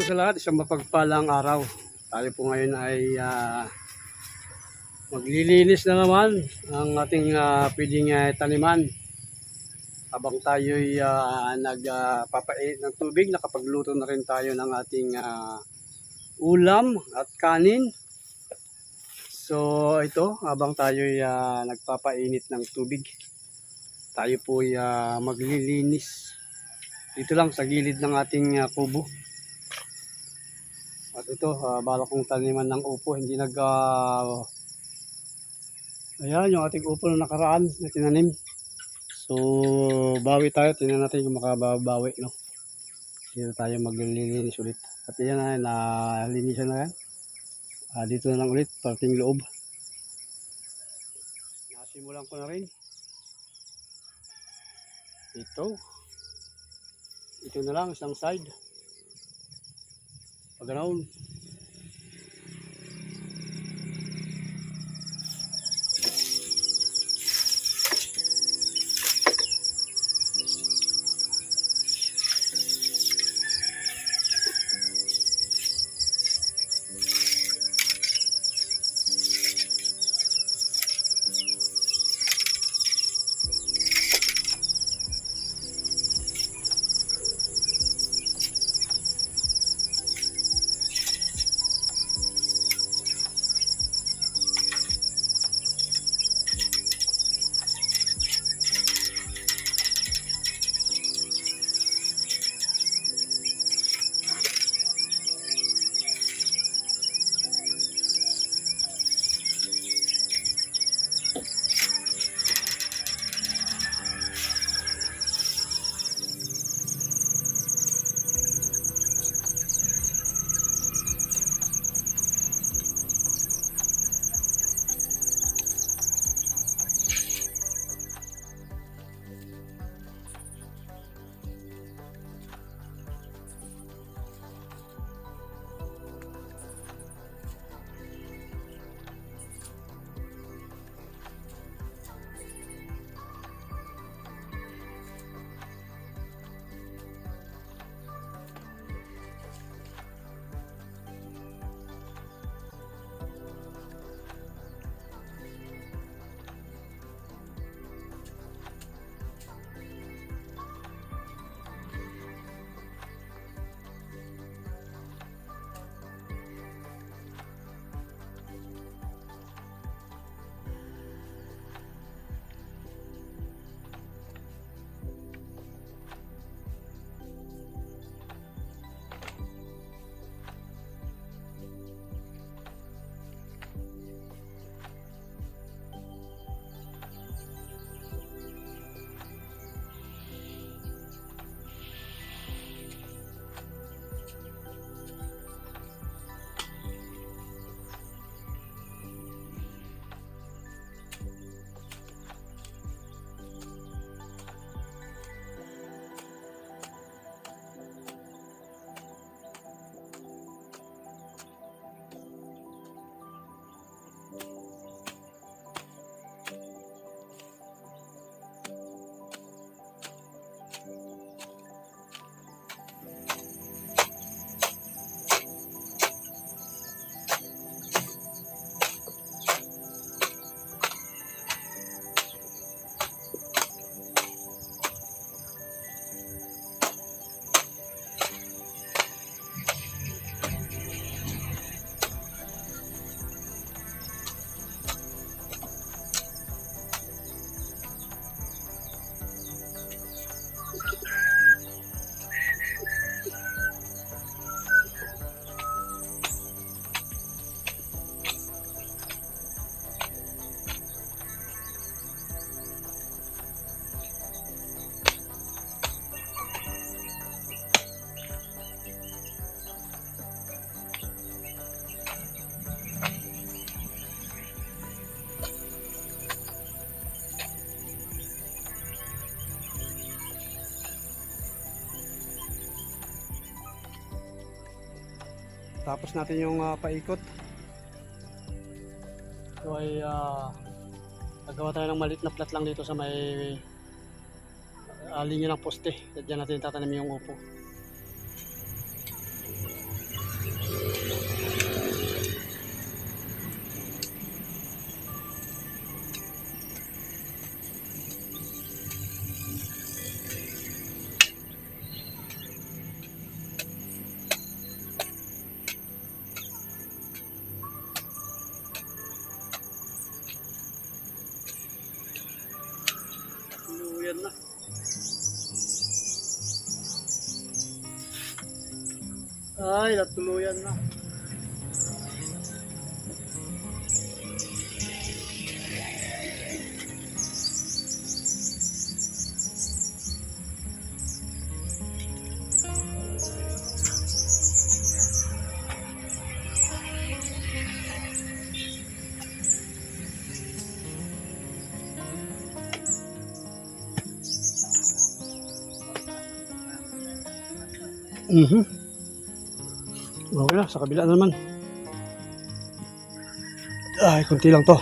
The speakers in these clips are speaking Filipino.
po sa lahat, isang mapagpalang araw. Tayo po ngayon ay ah, maglilinis na naman ang ating ah, pwedeng ah, taniman. Habang tayo'y uh, nagpapait ng tubig, nakapagluto na rin tayo ng ating ah, ulam at kanin. So ito, habang tayo'y ah, nagpapainit ng tubig, tayo po ay ah, maglilinis. Dito lang sa gilid ng ating ah, kubo. Ito, uh, bala kong taniman ng upo, hindi nag... ah, ayan, yung ating upo na nakaraan na tinanim. So, bawi tayo. Tingnan natin kung makabawi, no? Dito tayo maglilinis ulit. At yan na, nalinisan na yan. Ah, dito na lang ulit, parting loob. Nasimulan ko na rin. Ito. Ito na lang, isang side. Pag Tapos natin yung ah, paikot. Ito ay ah, nagawa tayo ng maliit na plat lang dito sa may uh, linya ng poste. Diyan natin tatanim yung upo. Ay, natuluyan na. Mhm. Okay na, sa kabila na naman. Ay, kunti lang to.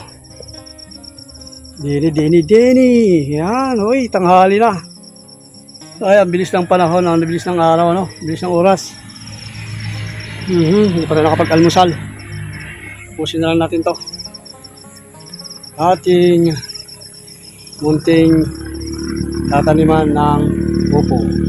Dini, dini, dini. Yan, uy, tanghali na. Ay, ang bilis ng panahon, ang bilis ng araw, ano? Bilis ng oras. Mhm, hindi pa tayo nakapag-almusal. Pusin na lang natin to. Ating munting tataniman ng upo.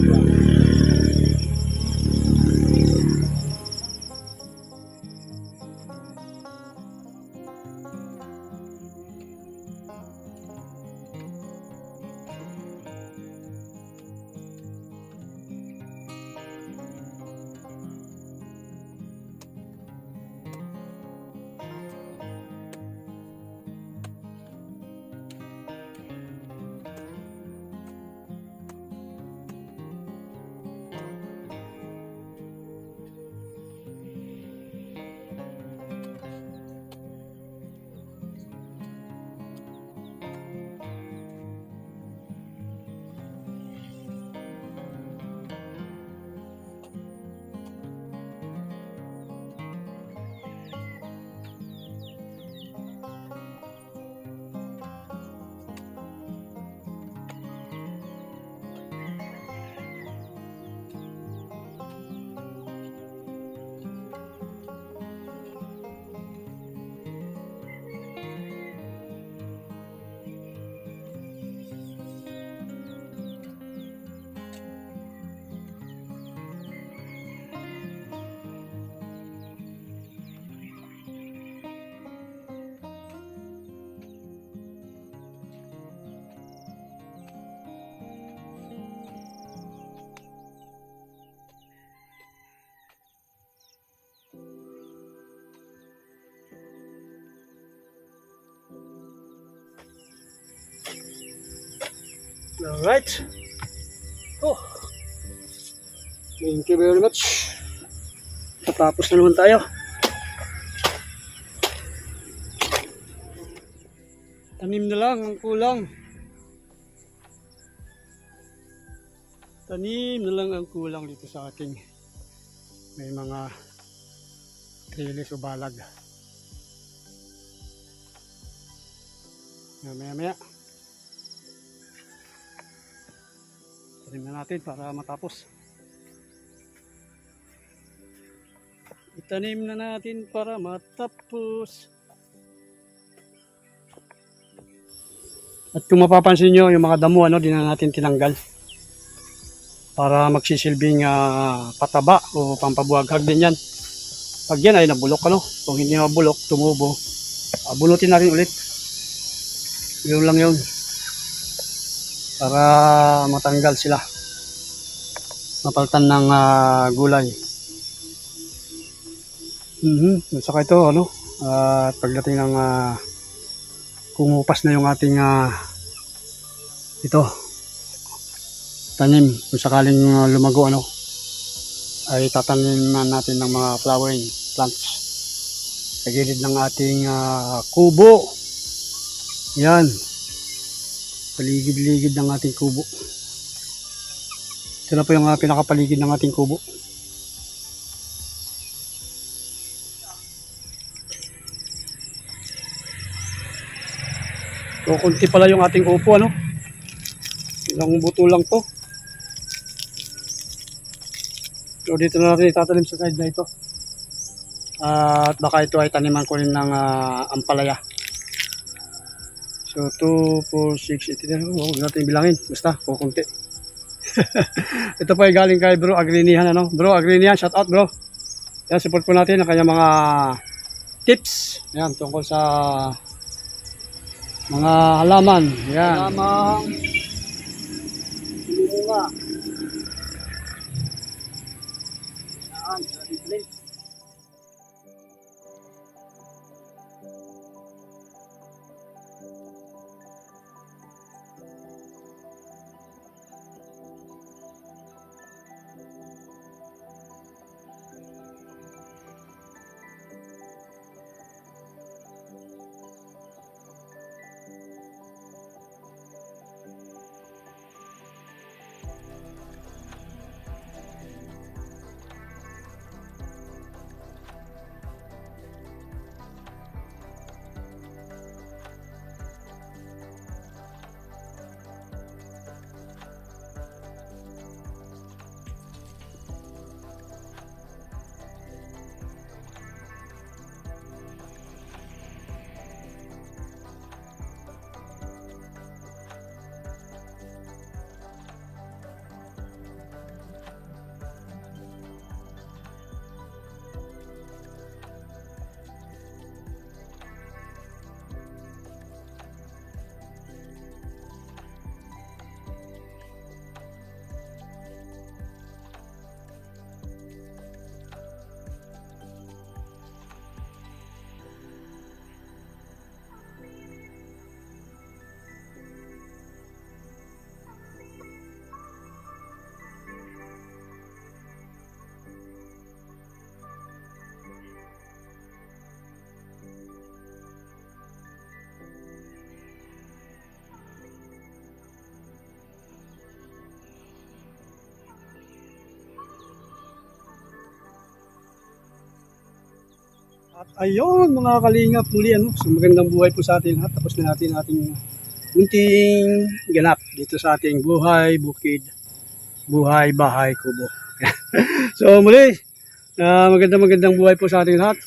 Alright. Oh. Thank you very much. Tatapos na naman tayo. Tanim na lang ang kulang. Tanim na lang ang kulang dito sa ating may mga trilis o balag. Maya maya. Tanim na natin para matapos. Itanim na natin para matapos. At kung mapapansin nyo, yung mga damo, ano, di na natin tinanggal. Para magsisilbing ah, pataba o pampabuhaghag din yan. Pag yan ay nabulok, ano, kung hindi mabulok, tumubo, ah, bunutin na rin ulit. Yun lang yun para matanggal sila. Mapalitan ng ah, gulay. Mhm saka ito ano at pagdating ng ah, kumupas na yung ating ah, ito tanim. Kung sakaling ah, lumago ano ay tataniman natin ng mga flowering plants sa gilid ng ating ah, kubo. Yan paligid-ligid ng ating kubo. Ito na po yung uh, pinakapaligid ng ating kubo. So, kunti pala yung ating upo, ano? Ilang buto lang to. So, dito na natin itatanim sa side na ito. at baka ito ay taniman ko rin ng ah, ampalaya. So, 2, 4, 6, 8, 9. Huwag natin bilangin. Basta, kukunti. Ito po ay galing kay Bro Agrinihan. Ano? Bro Agrinihan, shout out bro. Yan, support po natin ang kanyang mga tips. Yan, tungkol sa mga halaman. Yan. Halamang bunga. At ayun mga kalingap muli ano, so magandang buhay po sa atin lahat. Tapos na natin ating munting ganap dito sa ating buhay, bukid, buhay, bahay, kubo. so muli, ah, magandang magandang buhay po sa ating lahat.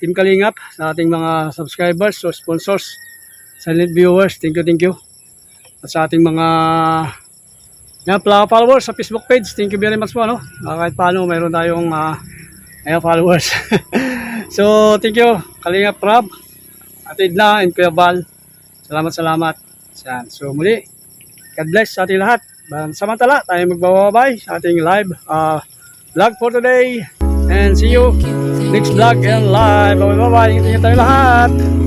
Team Kalingap, sa ating mga subscribers, so sponsors, silent viewers, thank you, thank you. At sa ating mga yan, followers sa Facebook page, thank you very much po. Ano? Ah, kahit paano, mayroon tayong ah, ayan, followers. so, thank you, Kalingap Rob, at Edna, and Kuya Val. Salamat, salamat. So, muli, God bless sa ating lahat. Samantala, tayo magbababay sa ating live ah, vlog for today. And see you next vlog and live. Bye-bye. Ingat tayo lahat.